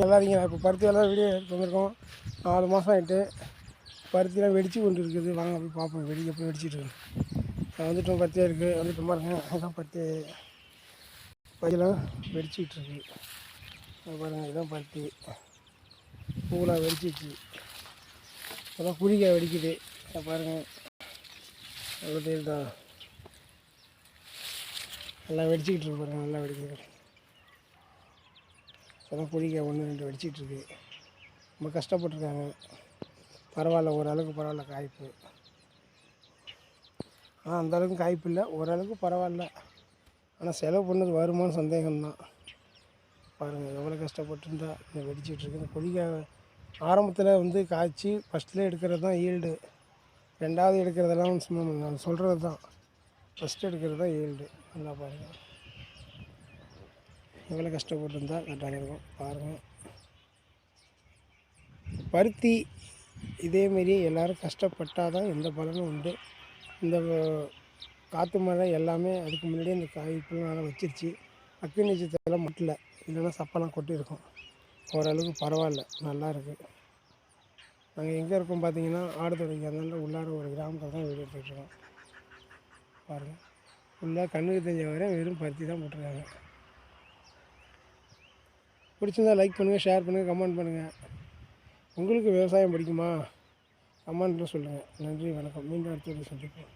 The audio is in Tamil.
நல்லா நான் இப்போ பருத்தியெல்லாம் வீடியோ எடுத்து வந்திருக்கோம். நாலு மாதம் ஆகிட்டு பருத்திலாம் வெடிச்சு கொண்டு இருக்குது வாங்க போய் பார்ப்போம். வெடிக்க போய் வெடிச்சிட்டு இருக்கு. வந்துட்டோம். பருத்தியாக இருக்குது வந்துட்டோமா இருக்கேன். அதான் பருத்தி. பையெல்லாம் வெடிச்சிக்கிட்டு இருக்கு. பாருங்கள் பாருங்க இதான் பருத்தி. பூலாம் வெடிச்சிச்சு. அதான் குழிக்காய் வெடிக்குது. பாருங்கள் பாருங்க. எவ்வளோ தெரியுதா எல்லாம் வெடிச்சிக்கிட்டு இருக்கு நல்லா வெடிக்குது. இப்போதான் குழிக்க ஒன்று ரெண்டு வெடிச்சிட்டு இருக்கு ரொம்ப கஷ்டப்பட்டுருக்காங்க பரவாயில்ல ஓரளவுக்கு பரவாயில்ல காய்ப்பு. ஆனால் அந்த அளவுக்கு காய்ப்பு இல்லை. ஓரளவுக்கு பரவாயில்ல. ஆனால் செலவு பண்ணது வருமானு சந்தேகம்தான். பாருங்கள் எவ்வளோ கஷ்டப்பட்டுருந்தா இந்த வெடிச்சிட்ருக்கு. இந்த குழிக்காய் ஆரம்பத்தில் வந்து காய்ச்சி ஃபஸ்ட்டில் எடுக்கிறது தான் ஈல்டு. ரெண்டாவது எடுக்கிறதெல்லாம் சும்மா நான் சொல்கிறது தான் ஃபஸ்ட்டு எடுக்கிறது தான் ஈல்டு. நல்லா பாருங்கள் எவ்வளோ கஷ்டப்பட்டுருந்தா கரெக்டாக இருக்கும். பாருங்கள் பருத்தி இதேமாரி எல்லோரும் கஷ்டப்பட்டால் தான் எந்த பலனும் உண்டு. இந்த காற்று மழை எல்லாமே அதுக்கு முன்னாடியே இந்த காய்ப்புலாம் வச்சிருச்சு. அக்னி நட்சத்திரம் மட்டில் இல்லைன்னா சப்பெல்லாம் கொட்டியிருக்கும் ஓரளவுக்கு பரவாயில்ல நல்லா இருக்குது நாங்கள் எங்கே இருக்கோம் பார்த்தீங்கன்னா ஆடுதுறைக்கு அதனால உள்ளார ஒரு கிராமத்தில் தான் வீடு எடுத்துகிட்ருக்கோம் பாருங்கள் ஃபுல்லாக கண்ணுக்கு தெரிஞ்ச வரை வெறும் பருத்தி தான் போட்டிருக்காங்க. பிடிச்சிருந்தா லைக் பண்ணுங்கள் ஷேர் பண்ணுங்கள் கமெண்ட் பண்ணுங்கள் உங்களுக்கு விவசாயம் பிடிக்குமா? கமெண்ட்டில் சொல்லுங்கள் நன்றி வணக்கம். மீண்டும் அடுத்த சந்திப்போம்.